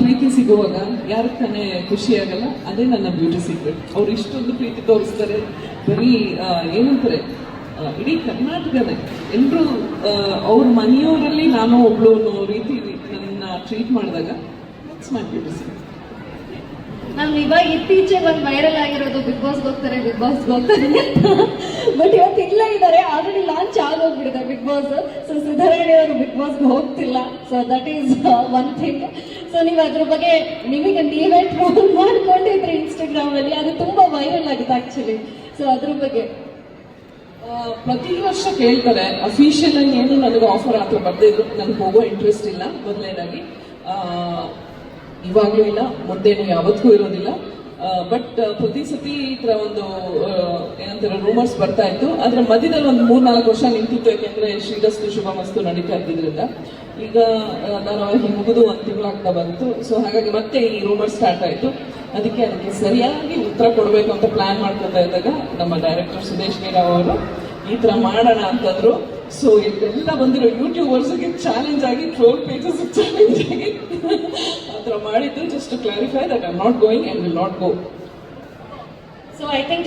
ಪ್ರೀತಿ ಸಿಗುವಾಗ ಯಾರು ತಾನೇ ಖುಷಿ ಆಗಲ್ಲ, ಅದೇ ನನ್ನ ಬ್ಯೂಟಿ ಸೀಕ್ರೆಟ್ ಅವ್ರು ಇಷ್ಟೊಂದು ಪ್ರೀತಿ ತೋರಿಸ್ತಾರೆ. ಬರೀ ಏನಂತಾರೆ? ಇಡೀ ಕರ್ನಾಟಕನೇ. ಎಲ್ಲರೂ ಅವ್ರ ಮನೆಯವರಲ್ಲಿ ನಾನು ಒಬ್ಳು ಅನ್ನೋ ರೀತಿ ನನ್ನ ಟ್ರೀಟ್ ಮಾಡಿದಾಗ ಮೈ ಬ್ಯೂಟಿ ಸೀಕ್ರೆಟ್ ನಮ್ ಇವಾಗ ಇತ್ತೀಚೆಗೆ ಒಂದು ವೈರಲ್ ಆಗಿರೋದು ಬಿಗ್ ಬಾಸ್ ಹೋಗ್ತಾರೆ ಬಿಗ್ ಬಾಸ್ ಹೋಗ್ತಾರೆ ಬಟ್ ಇವತ್ತು ಇಲ್ಲೇ ಇದ್ದಾರೆ ಆಲ್ರೆಡಿ ಲಾಂಚ್ ಆಗೋಗ್ಬಿಡಿದೆ ಬಿಗ್ ಬಾಸ್ ಸೊ ಸಿದ್ದರಾಮಯ್ಯ ಅವರು ಬಿಗ್ ಬಾಸ್ಗೆ ಹೋಗ್ತಿಲ್ಲ. So that is one thing so ನೀವು ಅದ್ರ ಬಗ್ಗೆ ನಿಮಗೆ ನೀವೇ ಟ್ರೋಲ್ ಮಾಡ್ಕೊಂಡಿದ್ರಿ ಇನ್ಸ್ಟಾಗ್ರಾಮ್ ಅಲ್ಲಿ. ಅದು ತುಂಬಾ ವೈರಲ್ ಆಗಿದೆ ಆಕ್ಚುಲಿ ಸೊ ಅದ್ರ ಬಗ್ಗೆ. ಪ್ರತಿ ವರ್ಷ ಕೇಳ್ತಾರೆ ಅಫಿಷಿಯಲ್ ಆಗಿ ಏನು ನನಗೆ ಆಫರ್ ಆತರ ಬರ್ದೇ ಇದ್ರು ನನಗೆ ಹೋಗೋ ಇಂಟ್ರೆಸ್ಟ್ ಇಲ್ಲ, ಮೊದಲನೇದಾಗಿ. ಇವಾಗಲೂ ಇಲ್ಲ, ಮುಂದೇನು ಯಾವತ್ತೂ ಇರೋದಿಲ್ಲ. ಬಟ್ ಪ್ರತಿ ಸತಿ ಈ ತರ ಒಂದು ಏನಂತಾರೆ ರೂಮರ್ಸ್ ಬರ್ತಾ ಇತ್ತು. ಅದ್ರ ಮಧ್ಯದಲ್ಲಿ ಒಂದು ಮೂರ್ ನಾಲ್ಕು ವರ್ಷ ನಿಂತಿತ್ತು, ಯಾಕೆಂದ್ರೆ ಶ್ರೀರಸ್ತು ಶುಭ ಮಸ್ತು ನಡೀತಾ ಇದ್ದಿದ್ರಿಂದ. ಈಗ ನಾನು ಅವ್ರಿಗೆ ಮುಗಿದು ಒಂದು ತಿಂಗಳಾಗ್ತಾ ಬಂತು. ಸೊ ಹಾಗಾಗಿ ಮತ್ತೆ ಈ ರೂಮರ್ ಸ್ಟಾರ್ಟ್ ಆಯಿತು. ಅದಕ್ಕೆ ಅದಕ್ಕೆ ಸರಿಯಾಗಿ ಉತ್ತರ ಕೊಡಬೇಕು ಅಂತ ಪ್ಲಾನ್ ಮಾಡ್ಕೊತಾ ಇದ್ದಾಗ ನಮ್ಮ ಡೈರೆಕ್ಟರ್ ಸುದೇಶ್ ನೀರಾವ್ ಅವರು, ಈ ತರ ಮಾಡೋಣ ಅಂತಂದ್ರು. ಸೊ ಇದೆಲ್ಲ ಬಂದಿರೋ ಯೂಟ್ಯೂಬರ್ಸ್ಗೆ ಚಾಲೆಂಜ್ ಆಗಿ ಟ್ರೋಲ್ ಪೇಜಸ್ ಚಾಲೆಂಜ್ ಆಗಿ ಆ ಥರ ಮಾಡಿದ್ದು. Just clarify that I not going I will not go so I think